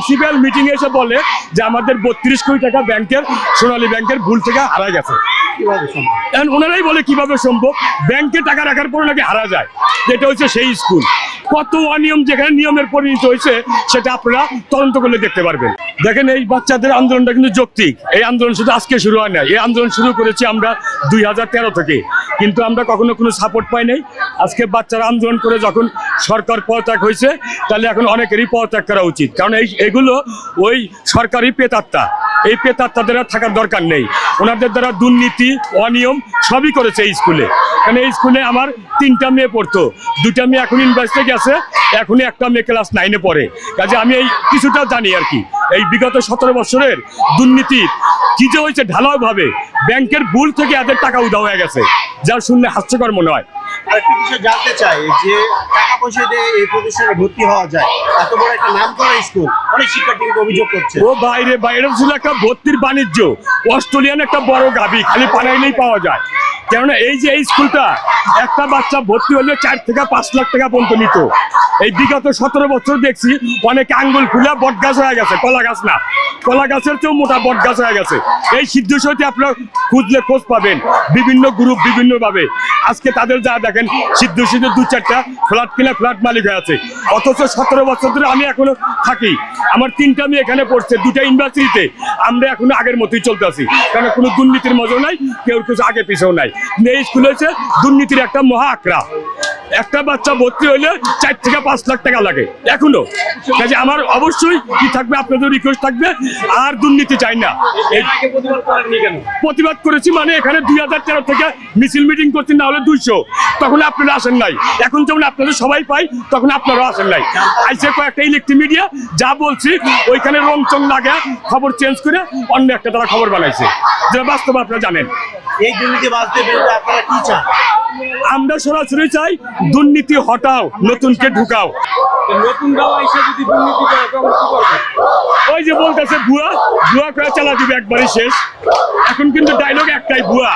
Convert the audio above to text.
Principal meeting এসে বলে যে আমাদের বত্রিশ কোটি টাকা ব্যাংকের সোনালী ব্যাংকের ভুল থেকে হারা গেছে। এখন ওনারাই বলে কীভাবে সম্ভব? ব্যাংকে টাকা রাখার পরে নাকি হারা যায়। যেটা হচ্ছে সেই স্কুল। কত অনিয়ম যেখানে নিয়মের পরিণত হয়েছে সেটা আপনারা তদন্ত করলে দেখতে পারবেন। দেখেন এই বাচ্চাদের আন্দোলনটা কিন্তু যৌক্তিক। এই আন্দোলন শুধু আজকে শুরু হয় না এই আন্দোলন শুরু করেছি আমরা দুই হাজার তেরো থেকে। কিন্তু আমরা কখনো কোনো সাপোর্ট পাই নাই। আজকে বাচ্চারা আন্দোলন করে যখন সরকার পদত্যাগ হয়েছে, তাহলে এখন অনেকেরই পদত্যাগ করা উচিত। কারণ এই, এগুলো ওই সরকারি পেতাত্তা। এই পেতাত্তাদের আর থাকার দরকার নেই। ওনাদের দ্বারা দুর্নীতি, অনিয়ম সবই করেছে এই স্কুলে। কারণ এই স্কুলে আমার তিনটা মেয়ে পড়তো। দুটা মেয়ে এখন ইউনিভার্সিটি গেছে, এখনই একটা মেয়ে ক্লাস নাইনে পড়ে। কাজে আমি এই কিছুটা জানি আর কি। এই বিগত সতেরো বছরের দুর্নীতি কি যে হয়েছে ঢালাওভাবে, ব্যাংকের ভুল থেকে এদের টাকা উধাও হয়ে গেছে, যা শুনলে হাস্যকর মনে হয়। আরেকটি বিষয় জানতে চাই, যে টাকা পয়সা দিয়ে এই প্রতিষ্ঠানে ভর্তি হওয়া যায়, এত বড় একটা নাম করা স্কুল, অনেক শিক্ষার্থী কিন্তু অভিযোগ করছে। ও বাইরে বাইরে ছিল একটা ভর্তির বাণিজ্য, অস্ট্রেলিয়ান একটা বড় গাভি খালি পানাইলেই পাওয়া যায়। কেননা এই যে এই স্কুলটা, একটা বাচ্চা ভর্তি হলে চার থেকে পাঁচ লাখ টাকা পর্যন্ত নিত। এই বিগত সতেরো বছর দেখছি, অনেকে আঙ্গুল খুলে বট গাছ হয়ে গেছে, কলা গাছ না। কলা গাছের চেয়েও মোটা বট গাছ হয়ে গেছে। এই সিদ্ধ সইতে আপনার খুঁজলে খোঁজ পাবেন। বিভিন্ন গ্রুপ বিভিন্নভাবে। আজকে তাদের যা দেখেন, সিদ্ধ সিদ্ধ দু চারটা ফ্ল্যাট কিনা ফ্ল্যাট মালিক হয়ে আছে। অথচ সতেরো বছর ধরে আমি এখনও থাকি। আমার তিনটা আমি এখানে পড়ছে দুটা ইউনিভার্সিটিতে। আমরা এখনও আগের মতোই চলতে আছি। কারণ কোনো দুর্নীতির মজাও নাই, কেউ কিছু আগে পিছেও নাই। এই স্কুল হয়েছে দুর্নীতির একটা মহা আঁকড়া একটা বাচ্চা ভর্তি হইলে চার থেকে পাঁচ লাখ টাকা লাগে, এখনও। কাজে আমার অবশ্যই কি থাকবে, আপনাদের রিকোয়েস্ট থাকবে, আর দুর্নীতি চাই না। প্রতিবাদ করেছি মানে এখানে দুই হাজার তেরো থেকে মিছিল মিটিং করছি, না হলে দুইশো। তখন আপনারা আসেন নাই। এখন যেমন আপনাদের সবাই পাই, তখন আপনারাও আসেন নাই। আইসে কয়েকটা ইলেকট্রিক মিডিয়া যা বলছি, ওইখানে রং চং লাগে, খবর চেঞ্জ করে অন্য একটা তারা খবর বানাইছে। যেটা বাস্তব আপনারা জানেন। এই দুর্নীতি বাঁচতে আপনারা কি চান? আমরা সরাসরি চাই দুর্নীতি হটাও নতুনকে ঢুকাও। ওই যে বলতেছে ভুয়া ভুয়া করে চালা দিবে একবারই শেষ। এখন কিন্তু ডায়লগ একটাই ভুয়া